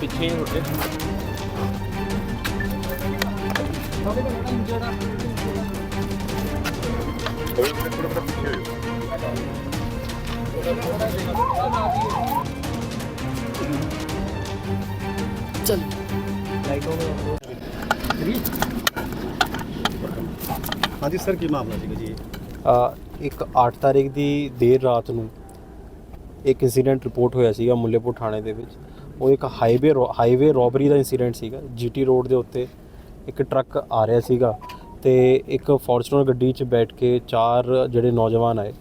ਪਿੱਛੇ ਹੀ ਉੱਡੇ ਚੱਲ। ਹਾਂਜੀ ਸਰ ਕੀ ਮਾਮਲਾ ਸੀਗਾ ਜੀ? ਅ, ਇੱਕ 8 ਤਾਰੀਖ ਦੀ ਦੇਰ ਰਾਤ ਨੂੰ ਇੱਕ ਇਨਸੀਡੈਂਟ ਰਿਪੋਰਟ ਹੋਇਆ ਸੀਗਾ ਮੁੱਲੇਪੁਰ ਥਾਣੇ ਦੇ ਵਿੱਚ। ਉਹ ਇੱਕ ਹਾਈਵੇ ਹਾਈਵੇ ਰੋਬਰੀ ਦਾ ਇਨਸੀਡੈਂਟ ਸੀਗਾ। ਜੀਟੀ ਰੋਡ ਦੇ ਉੱਤੇ ਇੱਕ ਟਰੱਕ ਆ ਰਿਹਾ ਸੀਗਾ ਤੇ ਇੱਕ ਫੋਰਚੂਨਰ ਗੱਡੀ 'ਚ ਬੈਠ ਕੇ ਚਾਰ ਜਿਹੜੇ ਨੌਜਵਾਨ ਆਏ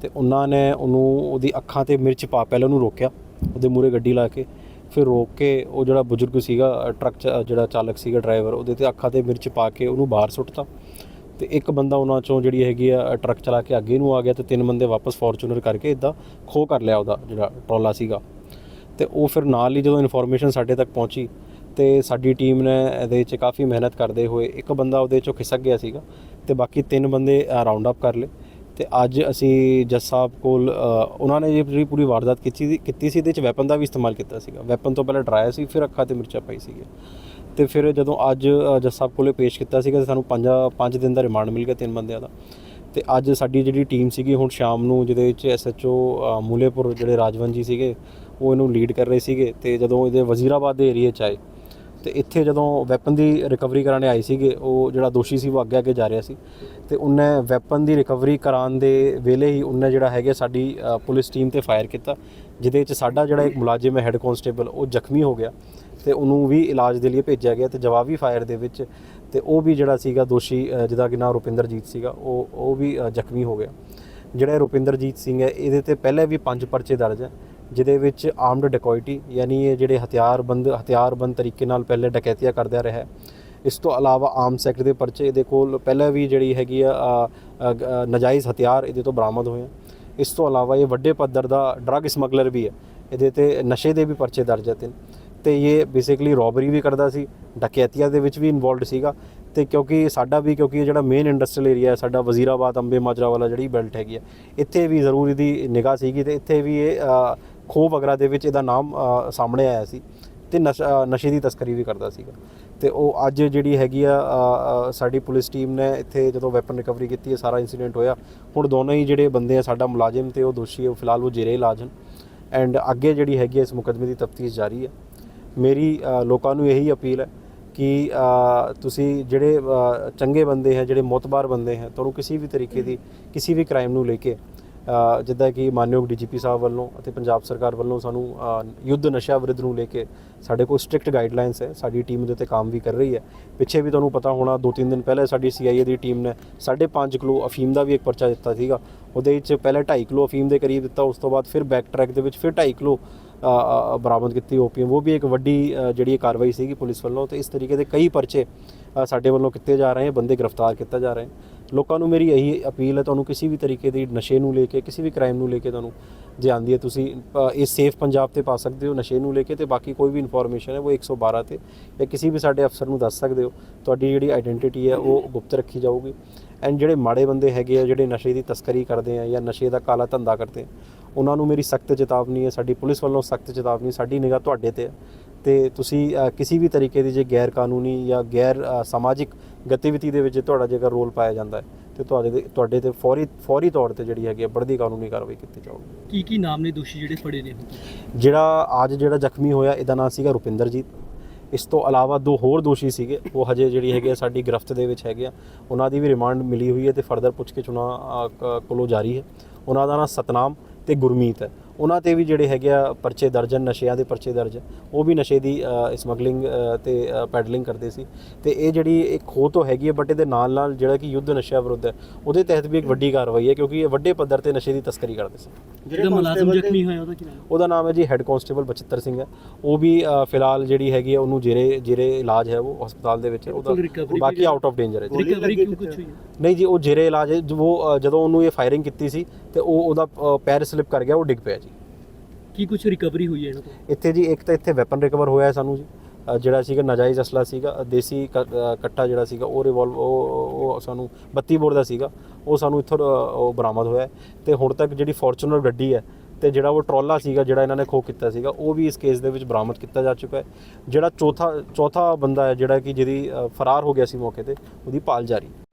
ਤੇ ਉਹਨਾਂ ਨੇ ਉਹਨੂੰ ਉਹਦੀ ਅੱਖਾਂ ਤੇ ਮਿਰਚ ਪਾ, ਪਹਿਲਾਂ ਉਹਨੂੰ ਰੋਕਿਆ, ਉਹਦੇ ਮੂਰੇ ਗੱਡੀ ਲਾ ਕੇ, ਫਿਰ ਰੋਕ ਕੇ ਉਹ ਜਿਹੜਾ ਬਜ਼ੁਰਗ ਸੀਗਾ ਟਰੱਕ ਚ- ਜਿਹੜਾ ਚਾਲਕ ਸੀਗਾ ਡਰਾਈਵਰ ਉਹਦੇ ਤੇ ਅੱਖਾਂ ਤੇ ਮਿਰਚ ਪਾ ਕੇ ਉਹਨੂੰ ਬਾਹਰ ਸੁੱਟਤਾ। ਤੇ ਇੱਕ ਬੰਦਾ ਉਹਨਾਂ ਚੋਂ ਜਿਹੜੀ ਹੈਗੀ ਆ ਟਰੱਕ ਚਲਾ ਕੇ ਅੱਗੇ ਨੂੰ ਆ ਗਿਆ ਤੇ ਤਿੰਨ ਬੰਦੇ ਵਾਪਸ ਫੋਰਚੂਨਰ ਕਰਕੇ ਇਦਾਂ ਖੋ ਕਰ ਲਿਆ ਉਹਦਾ ਜਿਹੜਾ ਟਰਾਲਾ ਸੀਗਾ। ਤੇ ਉਹ ਫਿਰ ਨਾਲ ਹੀ ਜਦੋਂ ਇਨਫੋਰਮੇਸ਼ਨ ਸਾਡੇ ਤੱਕ ਪਹੁੰਚੀ ਤੇ ਸਾਡੀ ਟੀਮ ਨੇ ਇਹਦੇ 'ਚ ਕਾਫੀ ਮਿਹਨਤ ਕਰਦੇ ਹੋਏ ਇੱਕ ਬੰਦਾ ਉਹਦੇ 'ਚੋਂ ਖਿਸਕ ਗਿਆ ਸੀਗਾ ਤੇ ਬਾਕੀ ਤਿੰਨ ਬੰਦੇ ਰਾਉਂਡ ਅਪ ਕਰ ਲਏ। ਤੇ ਅੱਜ ਅਸੀਂ ਜੱਜ ਸਾਹਿਬ ਕੋਲ ਉਹਨਾਂ ਨੇ ਜਿਹੜੀ ਪੂਰੀ ਵਾਰਦਾਤ ਕੀਤੀ ਸੀ ਕੀਤੀ ਸੀ, ਇਹਦੇ 'ਚ ਵੈਪਨ ਦਾ ਵੀ ਇਸਤੇਮਾਲ ਕੀਤਾ ਸੀਗਾ। ਵੈਪਨ ਤੋਂ ਪਹਿਲਾਂ ਡਰਾਇਆ ਸੀ, ਫਿਰ ਅੱਖਾਂ ਤੇ ਮਿਰਚਾਂ ਪਾਈ ਸੀਗੀ ਤੇ ਫਿਰ ਜਦੋਂ ਅੱਜ ਅ, ਜੱਜ ਸਾਹਿਬ ਕੋਲੇ ਪੇਸ਼ ਕੀਤਾ ਸੀਗਾ ਤੇ ਸਾਨੂੰ ਪੰਜ ਪੰਜ ਦਿਨ ਦਾ ਰਿਮਾਂਡ ਮਿਲ ਗਿਆ ਤਿੰਨ ਬੰਦਿਆਂ ਦਾ। ਤੇ ਅੱਜ ਸਾਡੀ ਜਿਹੜੀ ਟੀਮ ਸੀਗੀ ਹੁਣ ਸ਼ਾਮ ਨੂੰ ਜਿਹਦੇ ਵਿੱਚ ਐਸਐਚਓ ਮੂਲੇਪੁਰ ਜਿਹੜੇ ਰਾਜਵੰਤ ਜੀ ਸੀਗੇ ਉਹ ਇਹਨੂੰ ਲੀਡ ਕਰ ਰਹੇ ਸੀਗੇ ਤੇ ਜਦੋਂ ਇਹਦੇ ਵਜ਼ੀਰਾਬਾਦ ਦੇ ਏਰੀਏ 'ਚ ਆਏ ਤੇ ਇੱਥੇ ਜਦੋਂ ਵੈਪਨ ਦੀ ਰਿਕਵਰੀ ਕਰਾਣੇ ਆਏ ਸੀਗੇ ਉਹ ਜਿਹੜਾ ਦੋਸ਼ੀ ਸੀ ਉਹ ਅੱਗੇ ਅੱਗੇ ਜਾ ਰਿਹਾ ਸੀ। ਤੇ ਉਹਨੇ ਵੈਪਨ ਦੀ ਰਿਕਵਰੀ ਕਰਾਉਣ ਦੇ ਵੇਲੇ ਹੀ ਉਹਨੇ ਜਿਹੜਾ ਹੈਗਾ ਸਾਡੀ ਪੁਲਿਸ ਟੀਮ ਤੇ ਫਾਇਰ ਕੀਤਾ ਜਿਹਦੇ ਵਿੱਚ ਸਾਡਾ ਜਿਹੜਾ ਇੱਕ ਮੁਲਾਜ਼ਮ ਹੈ ਹੈੱਡ ਕਾਂਸਟੇਬਲ ਉਹ ਜ਼ਖਮੀ ਹੋ ਗਿਆ। ਤੇ ਉਹਨੂੰ ਵੀ ਇਲਾਜ ਦੇ ਲਈ ਭੇਜਿਆ ਗਿਆ ਤੇ ਜਵਾਬੀ ਫਾਇਰ ਦੇ ਵਿੱਚ ਤੇ ਉਹ ਵੀ ਜਿਹੜਾ ਸੀਗਾ ਦੋਸ਼ੀ ਜਿਹਦਾ ਕਿ ਨਾਮ ਰੁਪਿੰਦਰਜੀਤ ਸੀਗਾ ਉਹ ਉਹ ਵੀ ਜ਼ਖਮੀ ਹੋ ਗਿਆ। ਜਿਹੜਾ ਰੁਪਿੰਦਰਜੀਤ ਸਿੰਘ ਹੈ ਇਹਦੇ ਤੇ ਪਹਿਲੇ ਵੀ ਪੰਜ ਪਰਚੇ ਦਰਜ ਹੈ ਜਿਹਦੇ ਵਿੱਚ ਆਰਮਡ ਡਕੋਇਟੀ ਯਾਨੀ ਇਹ ਜਿਹੜੇ ਹਥਿਆਰਬੰਦ ਹਥਿਆਰਬੰਦ ਤਰੀਕੇ ਨਾਲ ਪਹਿਲੇ ਡਕੈਤੀਆਂ ਕਰਦਾ ਰਿਹਾ ਇਸ ਤੋਂ ਇਲਾਵਾ ਆਮ ਸੈਕਟ ਦੇ ਪਰਚੇ ਇਹਦੇ ਕੋਲ ਪਹਿਲਾਂ ਵੀ ਜਿਹੜੀ ਹੈਗੀ ਆ ਅ, ਨਾਜਾਇਜ਼ ਹਥਿਆਰ ਇਹਦੇ ਤੋਂ ਬਰਾਮਦ ਹੋਏ ਆ ਇਸ ਤੋਂ ਇਲਾਵਾ ਇਹ ਵੱਡੇ ਪੱਧਰ ਦਾ ਡਰੱਗ ਸਮਗਲਰ ਵੀ ਹੈ ਇਹਦੇ ਤੇ ਨਸ਼ੇ ਦੇ ਵੀ ਪਰਚੇ ਦਰਜ ਹੈ ਤਿੰਨ। ਤੇ ਇਹ ਬੇਸਿਕਲੀ ਰੋਬਰੀ ਵੀ ਕਰਦਾ ਸੀ, ਡਕੈਤੀਆਂ ਦੇ ਵਿੱਚ ਵੀ ਇਨਵੋਲਡ ਸੀਗਾ ਤੇ ਕਿਉਂਕਿ ਸਾਡਾ ਵੀ, ਕਿਉਂਕਿ ਇਹ ਜਿਹੜਾ ਮੇਨ ਇੰਡਸਟਰੀਅਲ ਏਰੀਆ ਹੈ, ਸਾਡਾ ਵਜ਼ੀਰਾਬਾਦ, ਅੰਬੇ ਮਾਜਰਾ ਵਾਲਾ ਜਿਹੜੀ ਬੈਲਟ ਹੈਗੀ ਹੈ, ਇੱਥੇ ਵੀ ਜ਼ਰੂਰ ਇਹਦੀ ਨਿਗਾਹ ਸੀਗੀ ਤੇ ਇੱਥੇ ਵੀ ਇਹ ਖੋ ਵਗਰਾ ਦੇ ਵਿੱਚ ਇਹਦਾ ਨਾਮ ਸਾਹਮਣੇ ਆਇਆ ਸੀ ਤੇ ਨਸ਼- ਨਸ਼ੇ ਦੀ ਤਸਕਰੀ ਵੀ ਕਰਦਾ ਸੀਗਾ ਤੇ ਉਹ ਅੱਜ ਜਿਹੜੀ ਹੈਗੀ ਆ ਸਾਡੀ ਪੁਲਿਸ ਟੀਮ ਨੇ ਇੱਥੇ ਜਦੋਂ ਵੈਪਨ ਰਿਕਵਰੀ ਕੀਤੀ ਹੈ ਸਾਰਾ ਇਨਸੀਡੈਂਟ ਹੋਇਆ, ਹੁਣ ਦੋਨੋਂ ਹੀ ਜਿਹੜੇ ਬੰਦੇ ਆ ਸਾਡਾ ਮੁਲਾਜ਼ਮ ਤੇ ਉਹ ਦੋਸ਼ੀ, ਉਹ ਫਿਲਹਾਲ ਉਹ ਜੇਰੇ ਇਲਾਜ ਹਨ ਐਂਡ ਅੱਗੇ ਜਿਹੜੀ ਹੈਗੀ ਹੈ ਇਸ ਮੁਕੱਦਮੇ ਦੀ ਤਫਤੀਸ਼ ਜਾਰੀ ਹੈ। ਮੇਰੀ ਲੋਕਾਂ ਨੂੰ ਇਹੀ ਅਪੀਲ ਹੈ ਕਿ ਤੁਸੀਂ ਜਿਹੜੇ ਚੰਗੇ ਬੰਦੇ ਹੈ, ਜਿਹੜੇ ਮੋਤਬਾਰ ਬੰਦੇ ਹੈ, ਤੁਹਾਨੂੰ ਕਿਸੇ ਵੀ ਤਰੀਕੇ ਦੀ, ਕਿਸੇ ਵੀ ਕ੍ਰਾਈਮ ਨੂੰ ਲੈ ਕੇ ਜਿੱਦਾਂ ਕਿ ਮਾਨਯੋਗ ਡੀਜੀਪੀ ਸਾਹਿਬ ਵੱਲੋਂ ਅਤੇ ਪੰਜਾਬ ਸਰਕਾਰ ਵੱਲੋਂ ਸਾਨੂੰ ਯੁੱਧ ਨਸ਼ਾ ਵਿਰੁੱਧ ਨੂੰ ਲੈ ਕੇ ਸਾਡੇ ਕੋਲ ਸਟ੍ਰਿਕਟ ਗਾਈਡਲਾਈਨਸ ਹੈ, ਸਾਡੀ ਟੀਮ ਦੇ ਉੱਤੇ ਕੰਮ ਵੀ ਕਰ ਰਹੀ ਹੈ। ਪਿੱਛੇ ਵੀ ਤੁਹਾਨੂੰ ਪਤਾ ਹੋਣਾ, ਦੋ ਤਿੰਨ ਦਿਨ ਪਹਿਲੇ ਸਾਡੀ ਸੀਆਈਏ ਦੀ ਟੀਮ ਨੇ 5.5 ਕਿਲੋ ਅਫੀਮ ਦਾ ਵੀ ਇੱਕ ਪਰਚਾ ਦਿੱਤਾ ਸੀਗਾ। ਉਹਦੇ ਵਿੱਚ ਪਹਿਲੇ 2.5 ਕਿਲੋ ਅਫੀਮ ਦੇ ਕਰੀਬ ਦਿੱਤਾ, ਉਸ ਤੋਂ ਬਾਅਦ ਫਿਰ ਬੈਕ ਟਰੈਕ ਦੇ ਵਿੱਚ ਫਿਰ 2.5 ਕਿਲੋ ਬਰਾਮਦ ਕੀਤੀ ਓਪੀਐਮ। ਉਹ ਵੀ ਇੱਕ ਵੱਡੀ ਜਿਹੜੀ ਇਹ ਕਾਰਵਾਈ ਸੀਗੀ ਪੁਲਿਸ ਵੱਲੋਂ ਤੇ ਇਸ ਤਰੀਕੇ ਦੇ ਕਈ ਪਰਚੇ ਸਾਡੇ ਵੱਲੋਂ ਕੀਤੇ ਜਾ ਰਹੇ ਹਨ ਬੰਦੇ ਗ੍ਰਿਫਤਾਰ ਕੀਤਾ ਜਾ ਰਹੇ ਹਨ ਲੋਕਾਂ ਨੂੰ ਮੇਰੀ ਇਹੀ ਅਪੀਲ ਹੈ, ਤੁਹਾਨੂੰ ਕਿਸੇ ਵੀ ਤਰੀਕੇ ਦੀ ਨਸ਼ੇ ਨੂੰ ਲੈ ਕੇ, ਕਿਸੇ ਵੀ ਕ੍ਰਾਈਮ ਨੂੰ ਲੈ ਕੇ ਤੁਹਾਨੂੰ ਜੇ ਆਉਂਦੀ ਹੈ। ਤੁਸੀਂ ਇਹ ਸੇਫ ਪੰਜਾਬ ਤੇ ਪਾ ਸਕਦੇ ਹੋ, ਨਸ਼ੇ ਨੂੰ ਲੈ ਕੇ ਤੇ ਬਾਕੀ ਕੋਈ ਵੀ ਇਨਫੋਰਮੇਸ਼ਨ ਹੈ, ਉਹ 112 ਤੇ ਜਾਂ ਕਿਸੇ ਵੀ ਸਾਡੇ ਅਫਸਰ ਨੂੰ ਦੱਸ ਸਕਦੇ ਹੋ। ਤੁਹਾਡੀ ਜਿਹੜੀ ਆਇਡੈਂਟੀਟੀ ਹੈ, ਉਹ ਗੁਪਤ ਰੱਖੀ ਜਾਊਗੀ। ਐਂਡ ਜਿਹੜੇ ਮਾੜੇ ਬੰਦੇ ਹੈਗੇ ਆ, ਜਿਹੜੇ ਨਸ਼ੇ ਦੀ ਤਸਕਰੀ ਕਰਦੇ ਆ ਜਾਂ ਨਸ਼ੇ ਦਾ ਕਾਲਾ ਧੰਦਾ ਕਰਦੇ ਆ ਉਹਨਾਂ ਨੂੰ ਮੇਰੀ ਸਖਤ ਚੇਤਾਵਨੀ ਹੈ ਸਾਡੀ ਪੁਲਿਸ ਵੱਲੋਂ ਸਖਤ ਚੇਤਾਵਨੀ ਸਾਡੀ ਨਿਗਾਹ ਤੁਹਾਡੇ ਤੇ ਹੈ। ਤੇ ਤੁਸੀਂ ਕਿਸੇ ਵੀ ਤਰੀਕੇ ਦੀ ਜੇ ਗੈਰ ਕਾਨੂੰਨੀ ਜਾਂ ਗੈਰ ਸਮਾਜਿਕ ਗਤੀਵਿਧੀ ਦੇ ਵਿੱਚ ਤੁਹਾਡਾ ਜੇਕਰ ਰੋਲ ਪਾਇਆ ਜਾਂਦਾ ਹੈ ਤੇ ਤੁਹਾਡੇ ਤੇ ਤੁਹਾਡੇ ਤੇ ਫੌਰੀ ਫੌਰੀ ਤੌਰ ਤੇ ਜਿਹੜੀ ਹੈਗੀ ਹੈ ਬੜਦੀ ਕਾਨੂੰਨੀ ਕਾਰਵਾਈ ਕੀਤੀ ਜਾਊਗੀ। ਕੀ ਕੀ ਨਾਮ ਨੇ ਦੋਸ਼ੀ ਜਿਹੜੇ ਫੜੇ ਨੇ ਜਿਹੜਾ ਅੱਜ ਜਿਹੜਾ ਜ਼ਖਮੀ ਹੋਇਆ ਇਹਦਾ ਨਾਮ ਸੀਗਾ ਰੁਪਿੰਦਰਜੀਤ। ਇਸ ਤੋਂ ਇਲਾਵਾ ਦੋ ਹੋਰ ਦੋਸ਼ੀ ਸੀਗੇ ਉਹ ਹਜੇ ਜਿਹੜੀ ਹੈਗੇ ਸਾਡੀ ਗ੍ਰਿਫਤ ਦੇ ਵਿੱਚ ਹੈਗੇ ਆ। ਉਹਨਾਂ ਦੀ ਵੀ ਰਿਮਾਂਡ ਮਿਲੀ ਹੋਈ ਹੈ ਤੇ ਫਰਦਰ ਅ, ਕ- ਕੋਲੋਂ ਜਾਰੀ ਹੈ। ਉਹਨਾਂ ਦਾ ਨਾਮ ਸਤਨਾਮ ਤੇ ਗੁਰਮੀਤ। ਹੈ ਉਹਨਾਂ ਤੇ ਵੀ ਜਿਹੜੇ ਹੈਗੇ ਆ ਪਰਚੇ ਦਰਜ ਨਸ਼ਿਆਂ ਦੇ ਪਰਚੇ ਦਰਜ ਉਹ ਵੀ ਨਸ਼ੇ ਦੀ ਸਮਗਲਿੰਗ ਤੇ ਪੈਡਲਿੰਗ ਕਰਦੇ ਸੀ। ਤੇ ਇਹ ਜਿਹੜੀ ਇੱਕ ਖੋਹ ਤੋਂ ਹੈਗੀ ਹੈ ਬਟ ਇਹਦੇ ਨਾਲ ਨਾਲ ਜਿਹੜਾ ਕਿ ਯੁੱਧ ਨਸ਼ਿਆਂ ਵਿਰੁੱਧ ਹੈ ਉਹਦੇ ਤਹਿਤ ਵੀ ਇੱਕ ਵੱਡੀ ਕਾਰਵਾਈ ਹੈ ਕਿਉਂਕਿ ਇਹ ਵੱਡੇ ਪੱਧਰ ਤੇ ਨਸ਼ੇ ਦੀ ਤਸਕਰੀ ਕਰਦੇ ਸੀ। ਜਿਹੜਾ ਮੁਲਾਜ਼ਮ ਜ਼ਖਮੀ ਹੋਇਆ ਉਹਦਾ ਕੀ ਨਾਮ? ਉਹਦਾ ਨਾਮ ਹੈ ਜੀ ਹੈੱਡ ਕਾਂਸਟੇਬਲ ਬਚਿੱਤਰ ਸਿੰਘ ਹੈ ਉਹ ਵੀ ਫਿਲਹਾਲ ਜਿਹੜੀ ਹੈਗੀ ਹੈ ਉਹਨੂੰ ਜੇਰੇ ਜੇਰੇ ਇਲਾਜ ਹੈ ਉਹ ਹਸਪਤਾਲ ਦੇ ਵਿੱਚ ਉਹਦਾ ਬਾਕੀ ਆਊਟ ਆਫ ਡੇਂਜਰ ਹੈ ਜੀ। ਰਿਕਵਰੀ ਕਿਉਂ ਕੁਝ ਹੋਈ? ਹੈ? ਨਹੀਂ ਜੀ ਉਹ ਜੇਰੇ ਇਲਾਜ ਹੈ ਜੋ ਉਹ, ਜਦੋਂ ਉਹਨੂੰ ਇਹ ਫਾਇਰਿੰਗ ਕੀਤੀ ਸੀ ਤੇ ਉਹ ਉਹਦਾ ਅ, ਪੈਰ ਸਲਿਪ ਕਰ ਗਿਆ ਉਹ ਡਿੱਗ ਪਿਆ ਜੀ। ਕੀ ਕੁਝ ਰਿਕਵਰੀ ਹੋਈ ਹੈ ਇਹਨਾਂ ਤੋਂ ਇੱਥੇ ਜੀ ਇੱਕ ਤਾਂ ਇੱਥੇ ਵੈਪਨ ਰਿਕਵਰ ਹੋਇਆ ਹੈ ਸਾਨੂੰ ਜੀ। ਅ, ਜਿਹੜਾ ਸੀਗਾ ਨਾਜਾਇਜ਼ ਅਸਲਾ ਸੀਗਾ ਅ, ਦੇਸੀ ਕ- ਅ, ਕੱਟਾ ਜਿਹੜਾ ਸੀਗਾ ਉਹ ਰਿਵੋਲਵ ਉਹ ਉਹ ਸਾਨੂੰ 32 ਬੋਰ ਦਾ ਸੀਗਾ। ਉਹ ਸਾਨੂੰ ਇੱਥੋਂ ਅ, ਉਹ ਬਰਾਮਦ ਹੋਇਆ ਹੈ। ਤੇ ਹੁਣ ਤੱਕ ਜਿਹੜੀ ਫੋਰਚੂਨਰ ਗੱਡੀ ਹੈ ਤੇ ਜਿਹੜਾ ਉਹ ਟਰੋਲਾ ਸੀਗਾ ਜਿਹੜਾ ਇਹਨਾਂ ਨੇ ਖੋਹ ਕੀਤਾ ਸੀਗਾ ਉਹ ਵੀ ਇਸ ਕੇਸ ਦੇ ਵਿੱਚ ਬਰਾਮਦ ਕੀਤਾ ਜਾ ਚੁੱਕਾ ਹੈ। ਜਿਹੜਾ ਚੌਥਾ ਚੌਥਾ ਬੰਦਾ ਹੈ ਜਿਹੜਾ ਕਿ ਜਿਹਦੀ ਅ, ਫਰਾਰ ਹੋ ਗਿਆ ਸੀ ਮੌਕੇ ਤੇ ਉਹਦੀ ਭਾਲ ਜਾਰੀ ਹੈ।